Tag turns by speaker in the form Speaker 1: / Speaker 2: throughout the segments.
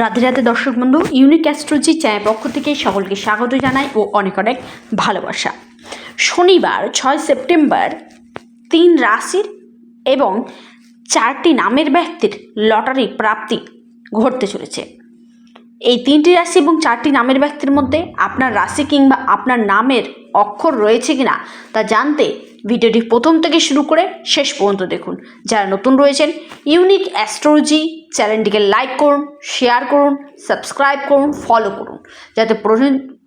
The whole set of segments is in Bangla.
Speaker 1: রাধে রাধে দর্শক বন্ধু, ইউনিক অ্যাস্ট্রোলজি চ্যানেল পক্ষ থেকে সকলকে স্বাগত জানাই ও অনেক অনেক ভালোবাসা। শনিবার, ছয় সেপ্টেম্বর, তিন রাশির এবং চারটি নামের ব্যক্তির লটারি প্রাপ্তি ঘটতে চলেছে। এই তিনটি রাশি এবং চারটি নামের ব্যক্তির মধ্যে আপনার রাশি কিংবা আপনার নামের অক্ষর রয়েছে কিনা তা জানতে ভিডিওটি প্রথম থেকে শুরু করে শেষ পর্যন্ত দেখুন। যারা নতুন রয়েছেন, ইউনিক অ্যাস্ট্রোলজি চ্যানেলটিকে লাইক করুন শেয়ার করুন সাবস্ক্রাইব করুন ফলো করুন। যাতে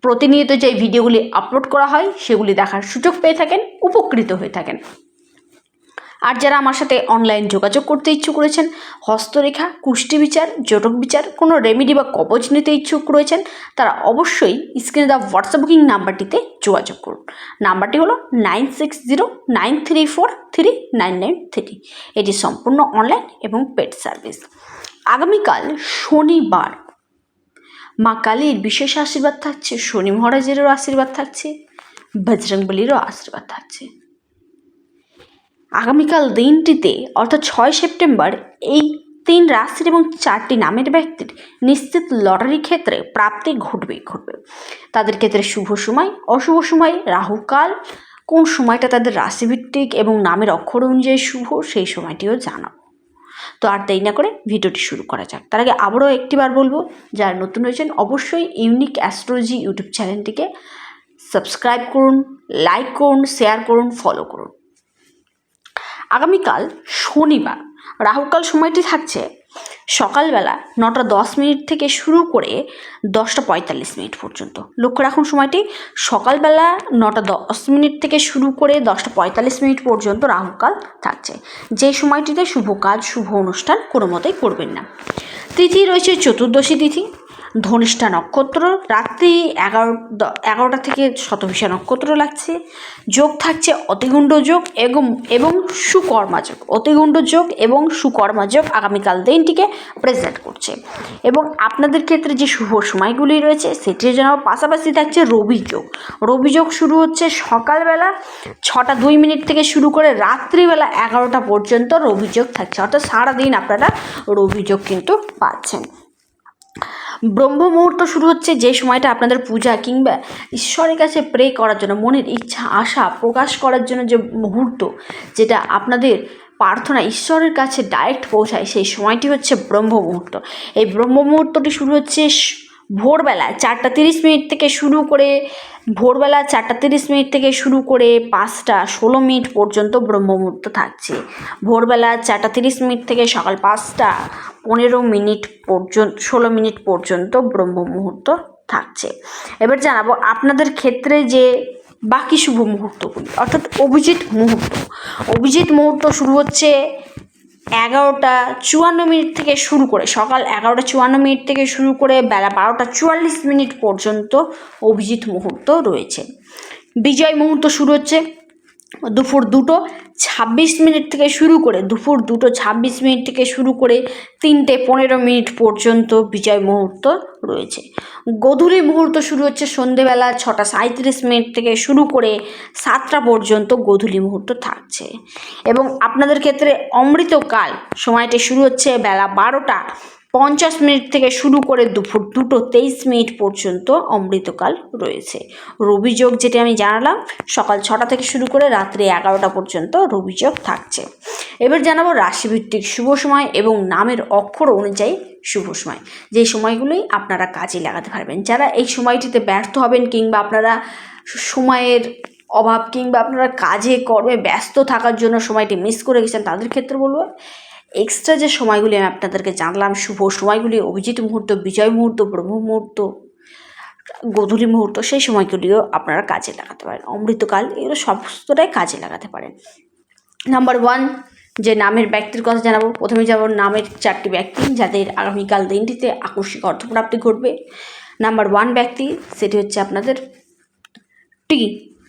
Speaker 1: প্রতিনিয়ত যে ভিডিওগুলি আপলোড করা হয়, সেগুলি দেখার সুযোগ পেয়ে থাকেন, উপকৃত হয়ে থাকেন। আর যারা আমার সাথে অনলাইন যোগাযোগ করতে ইচ্ছুক রয়েছেন, হস্তরেখা, কুষ্টি বিচার, জটক বিচার, কোনো রেমেডি বা কবচ নিতে ইচ্ছুক রয়েছেন, তারা অবশ্যই স্ক্রিনে দেওয়া হোয়াটসঅ্যাপ বুকিং নাম্বারটিতে যোগাযোগ করুন। নাম্বারটি হলো nine six zero nine three four three nine nine three এটি সম্পূর্ণ অনলাইন এবং পেড সার্ভিস আগামীকাল শনিবার। মা কালীর বিশেষ আশীর্বাদ থাকছে, শনি মহারাজেরও আশীর্বাদ থাকছে, বজরংবলিরও আশীর্বাদ থাকছে। আগামীকাল দিনটিতে, অর্থাৎ ছয় সেপ্টেম্বর, এই তিন রাশির এবং চারটি নামের ব্যক্তির নিশ্চিত লটারি ক্ষেত্রে প্রাপ্তি ঘটবেই ঘটবে। তাদের ক্ষেত্রে শুভ সময়, অশুভ সময়, রাহুকাল, কোন সময়টা তাদের রাশিভিত্তিক এবং নামের অক্ষর অনুযায়ী শুভ, সেই সময়টিও জানাব। তো আর দেরি না করে ভিডিওটি শুরু করা যাক। তার আগে আবারও একটিবার বলব, যারা নতুন রয়েছেন, অবশ্যই ইউনিক অ্যাস্ট্রোলজি ইউটিউব চ্যানেলটিকে সাবস্ক্রাইব করুন, লাইক করুন, শেয়ার করুন, ফলো করুন। আগামীকাল শনিবার। রাহুকাল সময়টি থাকছে সকালবেলা নটা দশ মিনিট থেকে শুরু করে দশটা পঁয়তাল্লিশ মিনিট পর্যন্ত। লক্ষ্য রাখুন সময়টি, সকালবেলা নটা দশ মিনিট থেকে শুরু করে দশটা পঁয়তাল্লিশ মিনিট পর্যন্ত রাহুকাল থাকছে। যে সময়টিতে শুভ কাজ, শুভ অনুষ্ঠান কোনো মতেই করবেন না। তিথি রয়েছে চতুর্দশী তিথি। ধনিষ্ঠা নক্ষত্র। রাত্রি এগারো, এগারোটা থেকে শতভিষা নক্ষত্র লাগছে। যোগ থাকছে অতিগুণ্ড যোগ এবং এবং সুকর্মা যোগ। অতিগুণ্ড যোগ এবং সুকর্মা যোগ আগামীকাল দিনটিকে প্রেজেন্ট করছে। এবং আপনাদের ক্ষেত্রে যে শুভ সময়গুলি রয়েছে, সেটির জন্য পাশাপাশি থাকছে রবি যোগ। রবি যোগ শুরু হচ্ছে সকালবেলা ছটা দুই মিনিট থেকে শুরু করে রাত্রিবেলা এগারোটা পর্যন্ত রবি যোগ থাকছে। অর্থাৎ সারাদিন আপনারা রবি যোগ কিন্তু পাচ্ছেন। ব্রহ্ম মুহূর্ত শুরু হচ্ছে যে সময়টা আপনাদের পূজা কিংবা ঈশ্বরের কাছে প্রে করার জন্য, মনের ইচ্ছা, আশা প্রকাশ করার জন্য যে মুহূর্ত যেটা আপনাদের প্রার্থনা ঈশ্বরের কাছে ডাইরেক্ট পৌঁছায়, সেই সময়টি হচ্ছে ব্রহ্ম মুহূর্ত। এই ব্রহ্ম মুহূর্তটি শুরু হচ্ছে ভোরবেলা চারটা তিরিশ মিনিট থেকে শুরু করে ভোরবেলা চারটা তিরিশ মিনিট থেকে শুরু করে পাঁচটা ষোলো মিনিট পর্যন্ত ব্রহ্ম মুহূর্ত থাকছে। ভোরবেলা চারটা তিরিশ মিনিট থেকে সকাল পাঁচটা পনেরো মিনিট পর্যন্ত, ষোলো মিনিট পর্যন্ত ব্রহ্ম মুহূর্ত থাকছে। এবার জানাব আপনাদের ক্ষেত্রে যে বাকি শুভ মুহূর্তগুলি, অর্থাৎ অভিজিৎ মুহূর্ত। অভিজিৎ মুহূর্ত শুরু হচ্ছে এগারোটা চুয়ান্ন মিনিট থেকে শুরু করে, সকাল এগারোটা চুয়ান্ন মিনিট থেকে শুরু করে বেলা বারোটা চুয়াল্লিশ মিনিট পর্যন্ত অভিজিৎ মুহূর্ত রয়েছে। বিজয় মুহূর্ত শুরু হচ্ছে দুপুর দুটো ছাব্বিশ মিনিট থেকে শুরু করে দুপুর দুটো ছাব্বিশ মিনিট থেকে শুরু করে তিনটে পনেরো মিনিট পর্যন্ত বিজয় মুহূর্ত রয়েছে। গধূলি মুহূর্ত শুরু হচ্ছে সন্ধেবেলা ছটা সাঁত্রিশ মিনিট থেকে শুরু করে সাতটা পর্যন্ত গধূলি মুহূর্ত থাকছে। এবং আপনাদের ক্ষেত্রে অমৃতকাল সময়টি শুরু হচ্ছে বেলা বারোটা। পঞ্চাশ মিনিট থেকে শুরু করে দুপুর দুটো তেইশ মিনিট পর্যন্ত অমৃতকাল রয়েছে। রবিযোগ যেটি আমি জানালাম, সকাল ছটা থেকে শুরু করে রাত্রি এগারোটা পর্যন্ত রবিযোগ থাকছে। এবার জানাব রাশিভিত্তিক শুভ সময় এবং নামের অক্ষর অনুযায়ী শুভ সময়। যে সময়গুলোই আপনারা কাজে লাগাতে পারবেন। যারা এই সময়টিতে ব্যর্থ হবেন কিংবা আপনারা সময়ের অভাব কিংবা আপনারা কাজে কর্মে ব্যস্ত থাকার জন্য সময়টি মিস করে গেছেন, তাদের ক্ষেত্রে বলব এক্সট্রা যে সময়গুলি আমি আপনাদেরকে জানলাম, শুভ সময়গুলি, অভিজিৎ মুহূর্ত, বিজয় মুহূর্ত, ব্রহ্ম মুহূর্ত, গোধূলি মুহূর্ত, সেই সময়গুলিও আপনারা কাজে লাগাতে পারেন। অমৃতকাল, এগুলো সমস্তটাই কাজে লাগাতে পারেন। নাম্বার ওয়ান যে নামের ব্যক্তির কথা জানাব প্রথমে যাব নামের চারটি ব্যক্তি যাদের আগামীকাল দিনটিতে আকস্মিক অর্থপ্রাপ্তি ঘটবে। নাম্বার ওয়ান ব্যক্তি, সেটি হচ্ছে আপনাদের টি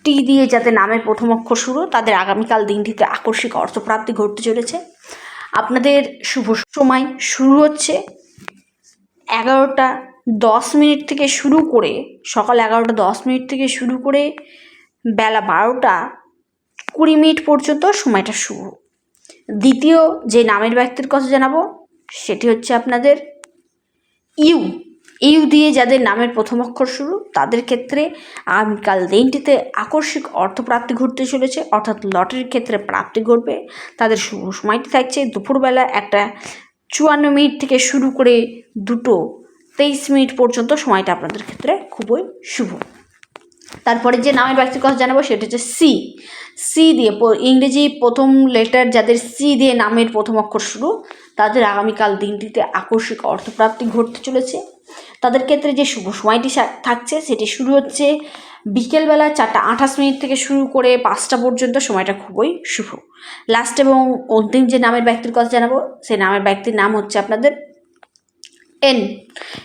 Speaker 1: টি দিয়ে যাতে নামের প্রথম অক্ষর শুরু, তাদের আগামীকাল দিনটিতে আকস্মিক অর্থপ্রাপ্তি ঘটতে চলেছে। আপনাদের শুভ সময় শুরু হচ্ছে। এগারোটা দশ মিনিট থেকে শুরু করে, সকাল এগারোটা দশ মিনিট থেকে শুরু করে বেলা বারোটা কুড়ি মিনিট পর্যন্ত সময়টা শুভ দ্বিতীয় যে নামের ব্যক্তির কথা জানাব, সেটি হচ্ছে আপনাদের ইউ। ইউ দিয়ে যাদের নামের প্রথম অক্ষর শুরু, তাদের ক্ষেত্রে আগামীকাল দিনটিতে আকস্মিক অর্থপ্রাপ্তি ঘটতে চলেছে, অর্থাৎ লটারির ক্ষেত্রে প্রাপ্তি ঘটবে। তাদের শুভ সময়টি থাকছে দুপুরবেলা একটা চুয়ান্ন মিনিট থেকে শুরু করে দুটো তেইশ মিনিট পর্যন্ত। সময়টা আপনাদের ক্ষেত্রে খুবই শুভ। তারপরে যে নামের ব্যক্তির কথা জানাব সেটা হচ্ছে সি সি দিয়ে ইংরেজি প্রথম লেটার যাদের সি দিয়ে নামের প্রথম অক্ষর শুরু, তাদের আগামীকাল দিনটিতে আকস্মিক অর্থপ্রাপ্তি ঘটতে চলেছে। তাদের ক্ষেত্রে যে শুভ সময়টি থাকছে, সেটি শুরু হচ্ছে বিকেলবেলা চারটা আঠাশ মিনিট থেকে শুরু করে পাঁচটা পর্যন্ত। সময়টা খুবই শুভ। লাস্ট এবং অন্তিম যে নামের ব্যক্তির কথা জানাব, সেই নামের ব্যক্তির নাম হচ্ছে আপনাদের এন।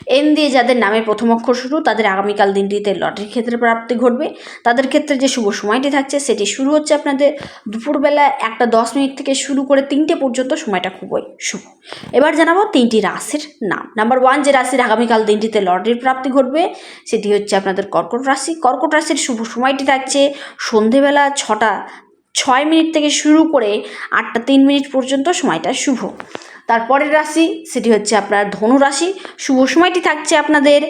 Speaker 1: এন দিয়ে যাদের নামের প্রথম অক্ষর শুরু, তাদের আগামীকাল দিনটিতে লটারি ক্ষেত্রে প্রাপ্তি ঘটবে। তাদের ক্ষেত্রে যে শুভ সময়টি থাকছে, সেটি শুরু হচ্ছে আপনাদের দুপুরবেলা একটা দশ মিনিট থেকে শুরু করে তিনটে পর্যন্ত সময়টা খুবই শুভ। এবার জানাব তিনটি রাশির নাম। নাম্বার ওয়ান যে রাশির আগামীকাল দিনটিতে লটারির প্রাপ্তি ঘটবে, সেটি হচ্ছে আপনাদের কর্কট রাশি। কর্কট রাশির শুভ সময়টি থাকছে সন্ধেবেলা ছটা, ছয় মিনিট থেকে শুরু করে আটটা তিন মিনিট পর্যন্ত সময়টা শুভ। তারপরের রাশি, সেটি হচ্ছে আপনার ধনু রাশি। শুভ সময়টি থাকছে আপনাদের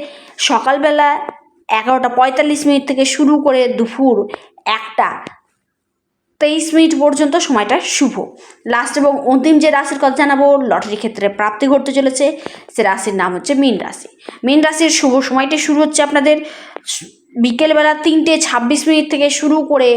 Speaker 1: সকালবেলা এগারোটা পঁয়তাল্লিশ মিনিট থেকে শুরু করে দুপুর একটা। তেইশ মিনিট পর্যন্ত সময়টা শুভ। লাস্ট এবং অন্তিম যে রাশির কথা জানাব লটারি ক্ষেত্রে প্রাপ্তি ঘটতে চলেছে, সে রাশির নাম হচ্ছে মীন রাশি। মীন রাশির শুভ সময়টি শুরু হচ্ছে আপনাদের বিকেলবেলা তিনটে ছাব্বিশ মিনিট থেকে শুরু করে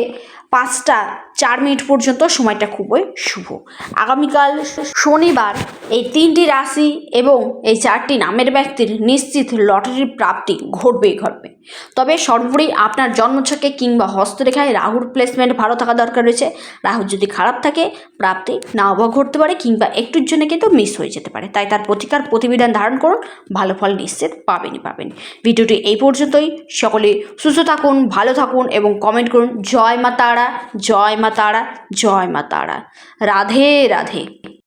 Speaker 1: পাঁচটা চার মিনিট পর্যন্ত সময়টা খুবই শুভ। আগামীকাল শনিবার এই তিনটি রাশি এবং এই চারটি নামের ব্যক্তির নিশ্চিত লটারির প্রাপ্তি ঘটবেই ঘটবে। তবে সর্বোপরি আপনার জন্মছকে কিংবা হস্তরেখায় রাহুর প্লেসমেন্ট ভালো থাকা দরকার রয়েছে। রাহু যদি খারাপ থাকে, প্রাপ্তি নাও বা ঘটতে পারে কিংবা একটুর জন্য কিন্তু মিস হয়ে যেতে পারে। তাই তার প্রতিকার, প্রতিবিধান ধারণ করুন, ভালো ফল নিশ্চিত পাবেনই পাবেন। ভিডিওটি এই পর্যন্তই। সকলে সুস্থ থাকুন, ভালো থাকুন এবং কমেন্ট করুন। জয় মা তারা, জয় মা তারা জয় মা তারা রাধে রাধে।